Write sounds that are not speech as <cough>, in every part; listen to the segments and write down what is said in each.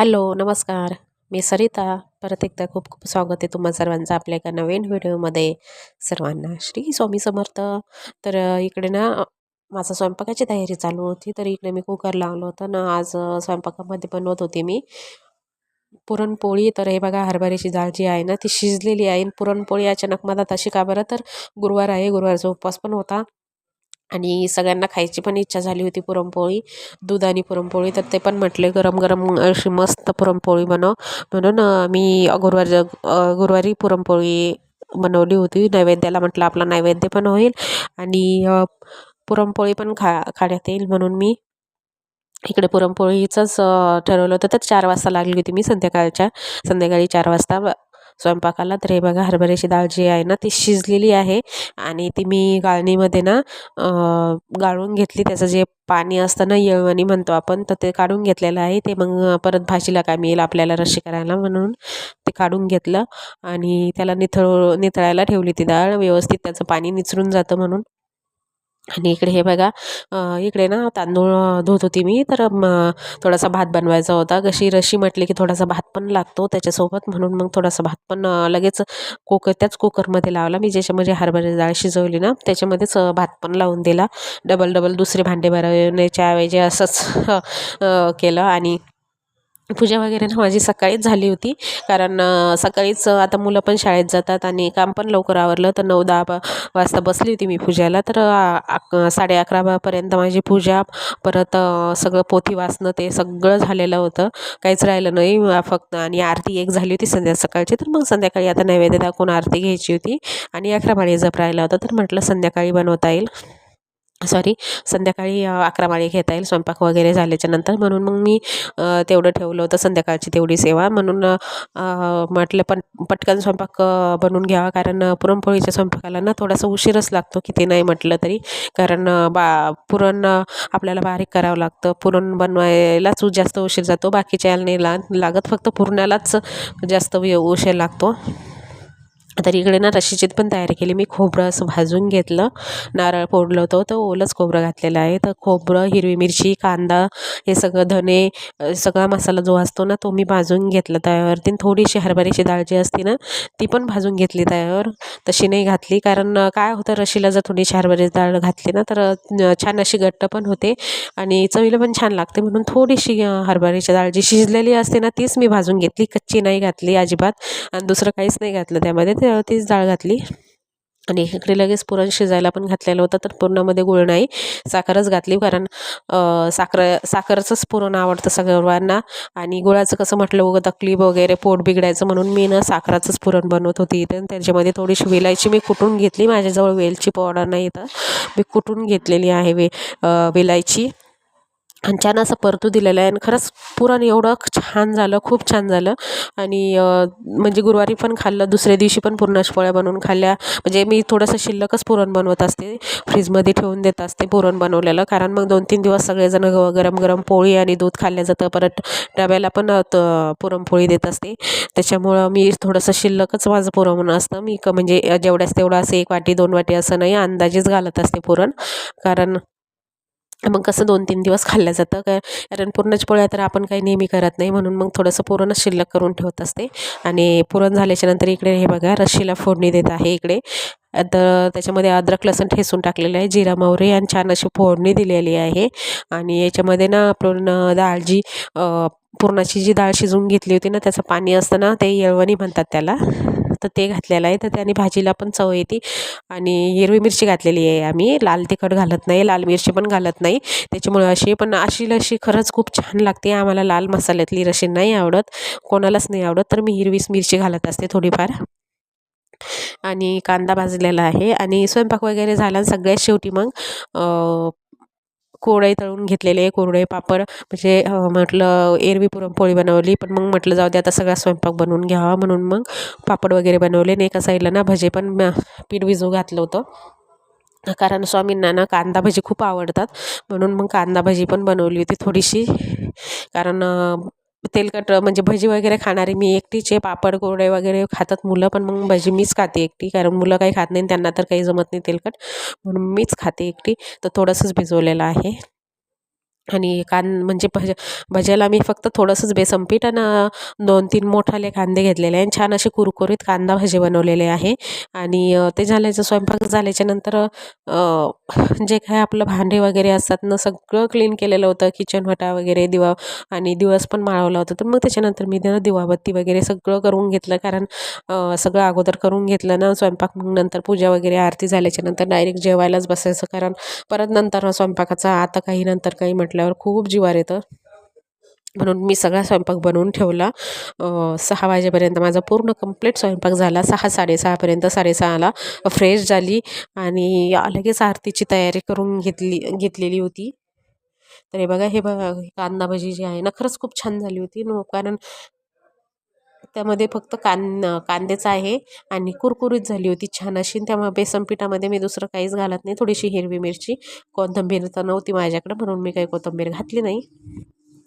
Hello नमस्कार. मी सरिता. परत एकदा खूप खूप स्वागत आहे तुम्हा सर्वांचं आपल्या एका नवीन व्हिडिओमध्ये. सर्वांना श्री स्वामी समर्थ. तर इकडे ना माझा स्वयंपाकाची तयारी चालू होती तर इकडे मी कुकर लावलं होतं ना आज स्वयंपाकामध्ये बनवत होते मी. पुरणपोळी तर हे बघा हरभऱ्याची डाळ जी आहे ना ती शिजलेली आहे. पुरणपोळी अचानक मधात अशी का बरं तर गुरुवार आहे गुरुवारचा उपवास पण होता. आणि सगळ्यांना खायची पण इच्छा झाली होती पुरणपोळी दूध आणि पुरणपोळी तर ते पण म्हटले गरम गरम अशी मस्त पुरणपोळी बनव. म्हणून मी गुरुवार गुरुवारी पुरणपोळी बनवली होती. नैवेद्याला म्हटलं आपला नैवेद्य पण होईल आणि पुरणपोळी पण खा खाण्यात येईल. म्हणून मी इकडे पुरणपोळीचंच ठरवलं होतं. तर चार वाजता लागली होती मी संध्याकाळच्या संध्याकाळी चार वाजता. स्वयंपाकाला तर हे बघा हरभऱ्याची डाळ जी आहे ना ती शिजलेली आहे. आणि ती मी गाळणीमध्ये ना गाळून घेतली. त्याचं जे पाणी असतं ना येळवणी म्हणतो आपण तर ते काढून घेतलेलं आहे. ते मग परत भाजीला काय येईल आपल्याला रशी करायला म्हणून ते काढून घेतलं. आणि त्याला निथळ निथळायला ठेवली ती डाळ. व्यवस्थित त्याचं पाणी निचरून जातं म्हणून. आणि इकडे हे बघा इकडे ना तांदूळ धुत होती मी. तर थोडासा भात बनवायचा होता. कशी रशी म्हटली की थोडासा भात पण लागतो त्याच्यासोबत. म्हणून मग थोडासा भात पण लगेच कुकर त्याच कुकरमध्ये लावला. मी ज्याच्यामध्ये म्हणजे हरभऱ्याची डाळ शिजवली ना त्याच्यामध्येच भात पण लावून दिला. डबल डबल दुसरे भांडे भरवण्याच्या ऐवजी असंच केलं. आणि पूजा वगैरे ना माझी सकाळीच झाली होती. कारण सकाळीच आता मुलं पण शाळेत जातात आणि काम पण लवकर आवरलं. तर नऊ दहा वाजता बसली होती मी पूजेला तर साडे अकरापर्यंत माझी पूजा परत सगळं पोथी वाचणं ते सगळं झालेलं होतं. काहीच राहिलं नाही फक्त आणि आरती एक झाली होती संध्या सकाळची. तर मग संध्याकाळी आता नैवेद्य दाखवून आरती घ्यायची होती आणि अकरा माळी जप राहिला होता. तर म्हटलं संध्याकाळी बनवता येईल. सॉरी संध्याकाळी अकरा माळी घेता येईल स्वयंपाक वगैरे झाल्याच्यानंतर. म्हणून मग मी तेवढं ठेवलं होतं संध्याकाळची तेवढी सेवा. म्हणून म्हटलं पण पटकन स्वयंपाक बनवून घ्यावा कारण पुरणपोळीच्या स्वयंपाकाला ना थोडासा उशीरच लागतो किती नाही म्हटलं तरी. कारण बा पुरण आपल्याला बारीक करावं लागतं. पुरण बनवायलाच जास्त उशीर जातो. बाकीच्या याला नाही ला लागत फक्त पुरणालाच जास्त वे- उशीर लागतो. तर इकडे ना रशीचीत पण तयारी केली. मी खोबरं असं भाजून घेतलं. नारळ फोडलं होतं. तर ओलंच खोबरं घातलेलं आहे. तर खोबरं हिरवी मिरची कांदा हे सगळं धने सगळा मसाला जो असतो ना तो मी भाजून घेतला तव्यावरती. थोडीशी हरभऱ्याची डाळ जी असते ना ती पण भाजून घेतली तव्यावर. तशी नाही घातली. कारण काय होतं रशीला जर थोडीशी हरभऱ्याची डाळ घातली ना तर छान अशी घट्ट पण होते. आणि चवीला पण छान लागते. म्हणून थोडीशी हरभऱ्याची डाळ जी शिजलेली असते ना तीच मी भाजून घेतली. कच्ची नाही घातली अजिबात. आणि दुसरं काहीच नाही घातलं त्यामध्ये. ते तीच डाळ घातली. आणि इकडे लगेच पुरण शिजायला पण घातलेलं होतं तर पुरणामध्ये गुळ नाही साखरच घातली कारण साखर साखरचंच पुरण आवडतं सगळ्यांना. आणि गुळाचं कसं म्हटलं उगं तकलीफ वगैरे पोट बिघडायचं म्हणून मी ना साखराचंच पुरण बनवत होती इथे. त्याच्यामध्ये थोडीशी वेलायची मी कुटून घेतली माझ्याजवळ वेलची पावडर नाही तर मी कुटून घेतलेली आहे वे विलायची वेलायची. आणि छान असं परतू दिलेलं आहे. आणि खरंच पुरण एवढं छान झालं खूप छान झालं. आणि म्हणजे गुरुवारी पण खाल्लं दुसऱ्या दिवशी पण पुरणाच्या पोळ्या बनवून खाल्ल्या. म्हणजे मी थोडंसं शिल्लकच पुरण बनवत असते. फ्रीजमध्ये ठेवून देत असते पुरण बनवलेलं. कारण मग दोन तीन दिवस सगळेजण ग- गरम गरम पोळी आणि दूध खाल्लं जातं. परत डब्याला पण त- पुरणपोळी देत असते. त्याच्यामुळं मी थोडंसं शिल्लकच माझं पुरण असतं. मी क म्हणजे जेवढ्याच तेवढं असं एक वाटी दोन वाटी असं नाही अंदाजेच घालत असते पुरण. कारण मग कसं दोन तीन दिवस खाल्लं जातं. काय कारण पुरणाच्या पोळ्या तर आपण काही नेहमी करत नाही. म्हणून मग थोडंसं पुरणच शिल्लक करून ठेवत असते. आणि पुरण झाल्याच्यानंतर इकडे हे बघा रशीला फोडणी देत आहे इकडे. तर त्याच्यामध्ये अद्रक लसण ठेसून टाकलेलं आहे जिरा मोहरी आणि छान अशी फोडणी दिलेली आहे. आणि याच्यामध्ये ना आपण डाळ जी पुरणाची जी डाळ शिजवून घेतली होती ना त्याचं पाणी असतं ना ते येळवणी म्हणतात त्याला. तर ते घातलेलं आहे. तर त्याने भाजीला पण चव येते. आणि हिरवी मिरची घातलेली आहे आम्ही. लाल तिखट घालत नाही. लाल मिरची पण घालत नाही. त्याच्यामुळे अशी पण अशी लशी खरंच खूप छान लागते. आम्हाला लाल मसाल्यातली रशी नाही आवडत. कोणालाच नाही आवडत. तर मी हिरवीच मिरची घालत असते थोडीफार. आणि कांदा भाजलेला आहे. आणि स्वयंपाक वगैरे झाला सगळ्यात शेवटी मग कोरडे तळून घेतलेले कोरडे पापड म्हणजे म्हटलं एरवी पुरणपोळी बनवली पण मग म्हटलं जाऊ दे आता सगळा स्वयंपाक बनवून घ्यावा म्हणून मग पापड वगैरे बनवले. आणि एका साईडला ना भजे पण पीठ भिजू घातलं होतं. कारण स्वामींना ना कांदा भजी खूप आवडतात. म्हणून मग कांदा भजी पण बनवली होती थोडीशी. कारण तेलकट म्हणजे भजी वगैरे खाणारी मी एकटीचे पापड गोडे वगैरे खातात मुलं पण मग भजी मीच खाते एकटी कारण मुलं काही खात नाही त्यांना तर काही जमत नाही तेलकट. म्हणून मीच खाते एकटी. तर थोडंसंच भिजवलेलं आहे. आणि कान म्हणजे भज भज्याला मी फक्त थोडंसंच बेसन पीठ आणि दोन तीन मोठाले कांदे घेतलेले आहे छान असे कुरकुरीत कांदा भजे बनवलेले आहे. आणि ते झाल्याचं स्वयंपाक झाल्याच्यानंतर जे काय आपलं भांडे वगैरे असतात ना सगळं क्लीन केलेलं होतं. किचन वटा वगैरे दिवा आणि दिवस पण माळवला होता. तर मग त्याच्यानंतर मी ना दिवाबत्ती वगैरे सगळं करून घेतलं. कारण सगळं अगोदर करून घेतलं ना स्वयंपाक. मग नंतर पूजा वगैरे आरती झाल्याच्यानंतर डायरेक्ट जेवायलाच बसायचं. कारण परत नंतर स्वयंपाकाचा आता काही नंतर काही म्हटलं म्हटल्यावर खूप जीवार येतं. म्हणून मी सगळा स्वयंपाक बनवून ठेवला. सहा वाजेपर्यंत माझा पूर्ण कंप्लीट स्वयंपाक झाला. सहा साडेसहापर्यंत साडेसहाला फ्रेश झाली आणि लगेच आरतीची तयारी करून घेतली घेतलेली होती. तर हे बघा हे बघा कांदा भजी जी आहे ना खरंच खूप छान झाली होती. न कारण त्यामध्ये फक्त कान कांद्याचं आहे आणि कुरकुरीत झाली होती छान अशी. त्यामुळे बेसन पिठामध्ये मी दुसरं काहीच घालत नाही. थोडीशी हिरवी मिरची कोथिंबीर तर नव्हती माझ्याकडं म्हणून मी काही कोथिंबीर घातली नाही.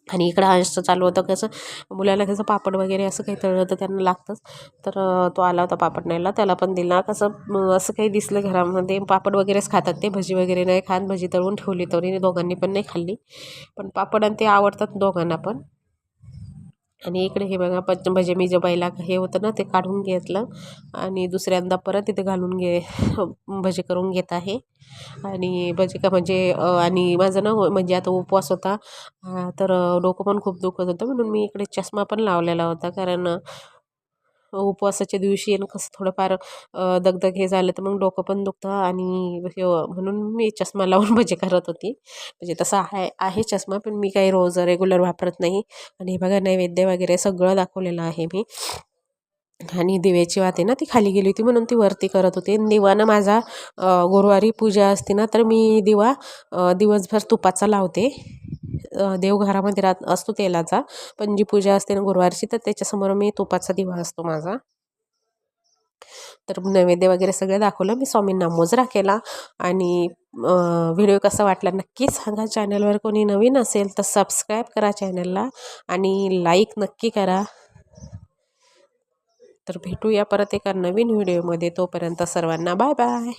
आणि इकडं असं चालू होतं कसं मुलाला कसं पापड वगैरे असं काही तळलं तर त्यांना लागतंच. तर तो आला होता पापड न्यायला. त्याला पण दिला. कसं असं काही दिसलं घरामध्ये. पापड वगैरेच खातात ते. भजी वगैरे नाही खात. भजी तळून ठेवली तरी दोघांनी पण नाही खाल्ली. पण पापड आणि ते आवडतात दोघांना पण. आणि इकडे हे बघा पच म्हणजे मी जे बैला हे होतं ना ते काढून घेतलं. आणि दुसऱ्यांदा परत इथे घालून घे भजे करून घेत आहे. आणि भजे का म्हणजे आणि माझं ना म्हणजे आता उपवास होता. तर डोकं पण खूप दुखत होतं. म्हणून मी इकडे चष्मा पण लावलेला होता. कारण उपवासाच्या दिवशी कसं थोडंफार दगदग हे झालं तर मग डोकं पण दुखतं आणि म्हणून मी चष्मा लावून <laughs> भजे करत होती. म्हणजे तसं आहे आहे चष्मा पण मी काही रोज रेग्युलर वापरत नाही आणि बघा नैवेद्य वगैरे सगळं दाखवलेलं आहे मी. आणि दिव्याची वाते ना ती खाली गेली होती म्हणून ती वरती करत होती. दिवानं माझा गुरुवारी पूजा असते ना तर मी दिवा दिवसभर तुपाचा लावते. देवघरामध्ये राहत असतो तेलाचा. पण जी पूजा असते ना गुरुवारची तर त्याच्यासमोर मी तुपाचा दिवा असतो माझा. तर नैवेद्य वगैरे सगळं दाखवलं. मी स्वामींना मोजरा केला. आणि व्हिडिओ कसा वाटला नक्की सांगा. चॅनलवर कोणी नवीन असेल तर सबस्क्राईब करा चॅनलला. आणि लाईक नक्की करा. तर भेटूया परत एका नवीन व्हिडिओमध्ये. तोपर्यंत सर्वांना बाय बाय.